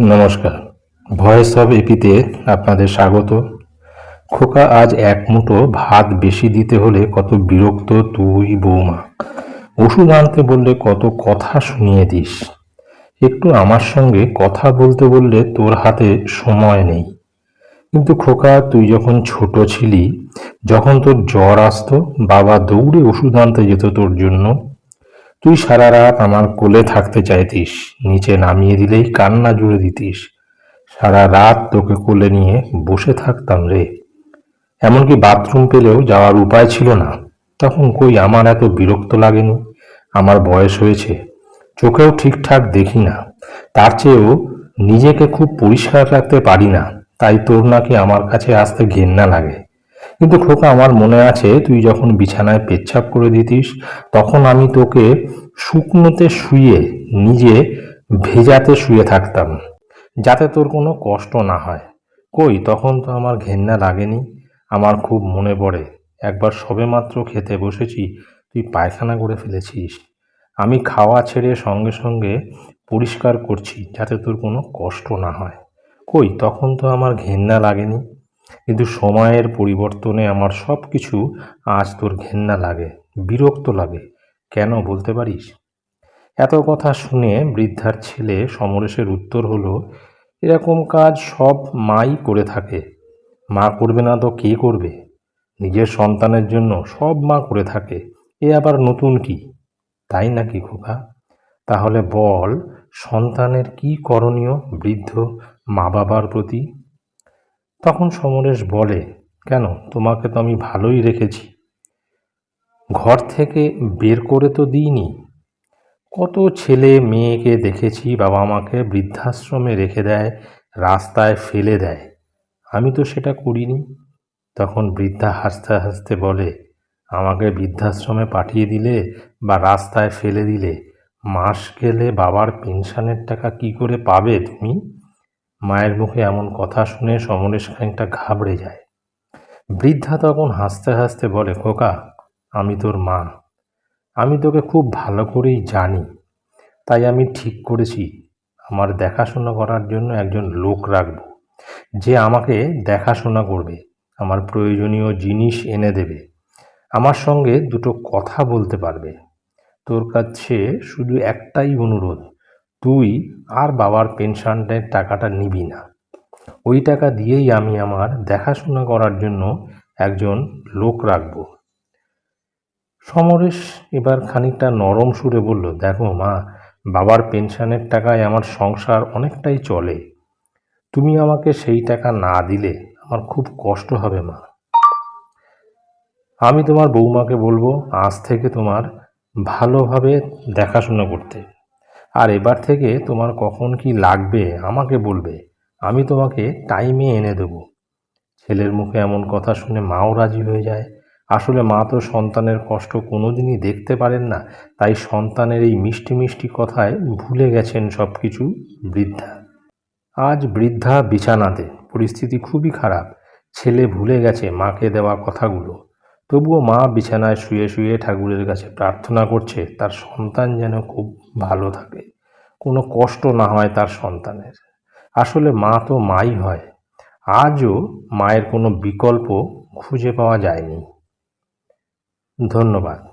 নমস্কার। Voice of এপিতে আপনাদের স্বাগত। খোকা, আজ এক মুঠো ভাত বেশি দিতে হলে কত বিরক্ত তুই বৌমা। ওষুধ আনতে বললে কত কথা শুনিয়ে দিস। একটু আমার সঙ্গে কথা বলতে বললে তোর হাতে সময় নেই। কিন্তু খোকা, তুই যখন ছোট ছিলি, যখন তোর জ্বর আসতো, বাবা দৌড়ে ওষুধ আনতে যেত তোর জন্য। তুই সারা রাত আমার কোলে থাকতে চাইতিস, নিচে নামিয়ে দিলেই কান্না জুড়ে দিতিস। সারা রাত তোকে কোলে নিয়ে বসে থাকতাম রে। এমনকি বাথরুম পেলেও যাওয়ার উপায় ছিল না। তখন কই আমার এত বিরক্ত লাগেনি? আমার বয়স হয়েছে। চোখেও ঠিকঠাক দেখি না। তার চেয়েও নিজেকে খুব পরিষ্কার রাখতে পারি না। তাই তোর নাকি আমার কাছে আসতে ঘেন্না লাগে। কিন্তু খোকা, আমার মনে আছে তুই যখন বিছানায় পেচ্ছাপ করে দিতিস, তখন আমি তোকে শুকনোতে শুয়ে নিজে ভেজাতে শুয়ে থাকতাম, যাতে তোর কোনো কষ্ট না হয়। কই, তখন তো আমার ঘেন্না লাগেনি, আমার খুব মনে পড়ে। একবার সবেমাত্র খেতে বসেছি, তুই পায়খানা করে ফেলেছিস। আমি খাওয়া ছেড়ে সঙ্গে সঙ্গে পরিষ্কার করছি, যাতে তোর কোনো কষ্ট না হয়। কই, তখন তো আমার ঘেন্না লাগেনি। কিন্তু সময়ের পরিবর্তনে আমার সব কিছু আজ তোর ঘেন্না লাগে, বিরক্ত লাগে। কেন বলতে পারিস? এত কথা শুনে বৃদ্ধার ছেলে সমরেশের উত্তর হলো, এরকম কাজ সব মাই করে থাকে। মা করবে না তো কে করবে? নিজের সন্তানের জন্য সব মা করে থাকে। এ আবার নতুন কি? তাই নাকি খোকা? তাহলে বল, সন্তানের কি করণীয় বৃদ্ধ মা বাবার প্রতি? তখন সমরেশ বলে, কেন? তোমাকে তো আমি ভালোই রেখেছি। ঘর থেকে বের করে তো দিইনি। কত ছেলে মেয়েকে দেখেছি বাবা মাকে বৃদ্ধাশ্রমে রেখে দেয়, রাস্তায় ফেলে দেয়। আমি তো সেটা করিনি। তখন বৃদ্ধা হাসতে হাসতে বলে, আমাকে বৃদ্ধাশ্রমে পাঠিয়ে দিলে বা রাস্তায় ফেলে দিলে মাস গেলে বাবার পেনশনের টাকা কি করে পাবে তুমি? মায়ের মুখে এমন কথা শুনে সমরেশ খানিকটা ঘাবড়ে যায়। বৃদ্ধা তখন হাসতে হাসতে বলে, খোকা, আমি তোর মা। আমি তোকে খুব ভালো করেই জানি। তাই আমি ঠিক করেছি। আমার দেখাশোনা করার জন্য একজন লোক রাখব। যে আমাকে দেখাশোনা করবে, আমার প্রয়োজনীয় জিনিস এনে দেবে। আমার সঙ্গে দুটো কথা বলতে পারবে। তোর কাছে শুধু একটাই অনুরোধ তুই আর বাবার পেনশনের টাকাটা নিবি না। ওই টাকা দিয়েই আমি আমার দেখাশোনা করার জন্য একজন লোক রাখব। সমরেশ এবার খানিকটা নরম সুরে বলল, দেখো মা, বাবার পেনশনের টাকায় আমার সংসার অনেকটাই চলে। তুমি আমাকে সেই টাকা না দিলে আমার খুব কষ্ট হবে মা। আমি তোমার বৌমাকে বলব, আজ থেকে তোমার ভালোভাবে দেখাশোনা করতে। আর এবার থেকে তোমার কখন কি লাগবে আমাকে বলবে। আমি তোমাকে টাইমে এনে দেব। ছেলের মুখে এমন কথা শুনে মাও রাজি হয়ে যায়। আসলে মা তো সন্তানের কষ্ট কোনোদিনই দেখতে পারেন না, তাই সন্তানের এই মিষ্টি মিষ্টি কথায় ভুলে গেছেন সব কিছু বৃদ্ধা। আজ বৃদ্ধা বিছানাতে, পরিস্থিতি খুবই খারাপ। ছেলে ভুলে গেছে মাকে দেওয়া কথাগুলো। তবুও মা বিছানায় শুয়ে শুয়ে ঠাকুরের কাছে প্রার্থনা করছে, তার সন্তান যেন খুব ভালো থাকে। কোনো কষ্ট না হয় তার সন্তানের। আসলে মা তো মাই হয়। আজও মায়ের কোনো বিকল্প খুঁজে পাওয়া যায়নি। ধন্যবাদ।